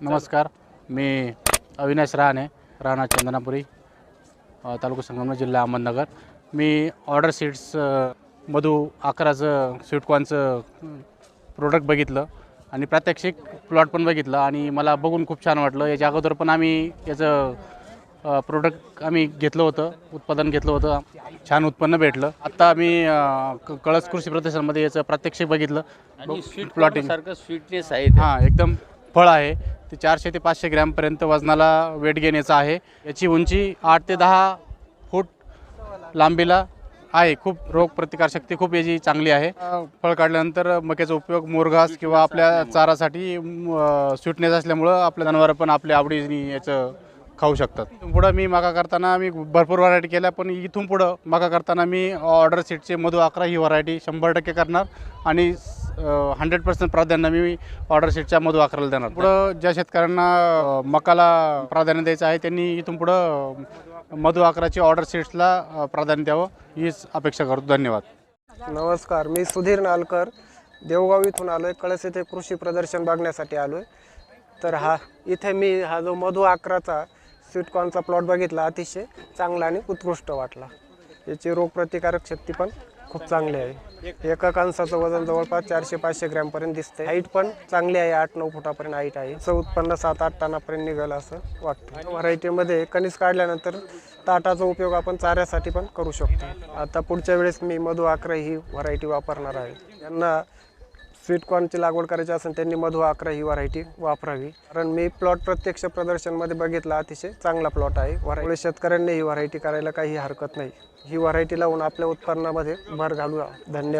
नमस्कार मी अविनाश रहाणे राणा चंदनापुरी तालुका संगमनेर जिल्हा अहमदनगर. मी ऑर्डर सीट्स मधू अकराचं स्वीटकॉर्नचं प्रोडक्ट बघितलं आणि प्रात्यक्षिक प्लॉट पण बघितलं आणि मला बघून खूप छान वाटलं. याच्या अगोदर पण आम्ही याचं प्रोडक्ट आम्ही घेतलं होतं उत्पादन घेतलं होतं. छान उत्पन्न भेटलं. आत्ता आम्ही कळस कृषी प्रदर्शनमध्ये याचं प्रात्यक्षिक बघितलं. आणि स्वीट प्लॉटिंग सारखं स्वीटनेस आहे. हां एकदम फळ आहे. ते चारशे ते पाचशे ग्रॅमपर्यंत वजनाला वेट गेन याचा आहे. याची उंची आठ ते दहा फूट लांबीला आहे. खूप रोग प्रतिकारशक्ती खूप याची चांगली आहे. फळ काढल्यानंतर मक्याचा उपयोग मोरघास किंवा आपल्या चारासाठी स्वीटनेस असल्यामुळं आपले जनावरं पण आपल्या आवडीने याचं खाऊ शकतात. पुढं मी मागा करताना मी भरपूर व्हरायटी केल्या पण इथून पुढं मागा करताना मी ऑर्डर सीटचे मधू अकरा ही व्हरायटी शंभर टक्के करणार आणि हंड्रेड पर्सेंट प्राधान्य मी ऑर्डर सीटच्या मधू अकराला देणार. पुढं ज्या शेतकऱ्यांना मकाला प्राधान्य द्यायचं आहे त्यांनी इथून पुढं अ, मधू अकराची ऑर्डर सीट्सला प्राधान्य द्यावं हीच अपेक्षा करतो. धन्यवाद. नमस्कार मी सुधीर नालकर देवगाव इथून आलो आहे कळस येथे कृषी प्रदर्शन बघण्यासाठी आलो आहे तर हा इथे मी हा जो मधु अकराचा स्वीटकॉर्नचा प्लॉट बघितला अतिशय चांगला आणि उत्कृष्ट वाटला. याची रोगप्रतिकारक शक्ती पण खूप चांगले आहे. एका कांसाचं वजन जवळपास चारशे पाचशे ग्रॅमपर्यंत दिसते हाईट पण चांगली आहे आठ नऊ फुटापर्यंत हाईट आहे. असं उत्पन्न सात आठ टनापर्यंत निघेल असं वाटतं. व्हरायटीमध्ये कणीस काढल्यानंतर ताटाचा उपयोग आपण चाऱ्यासाठी पण करू शकतो. आता पुढच्या वेळेस मी मधु अकरा ही व्हरायटी वापरणार आहे. स्वीटकॉर्नची लागवड करायची असेल त्यांनी मधु अकरा ही व्हरायटी वापरावी. कारण मी प्लॉट प्रत्यक्ष प्रदर्शनमध्ये बघितला अतिशय चांगला प्लॉट आहे. व्हरायटी शेतकऱ्यांनी ही व्हरायटी करायला काही हरकत नाही. ही व्हरायटी लावून आपल्या उत्पन्नामध्ये भर घालूया. धन्यवाद.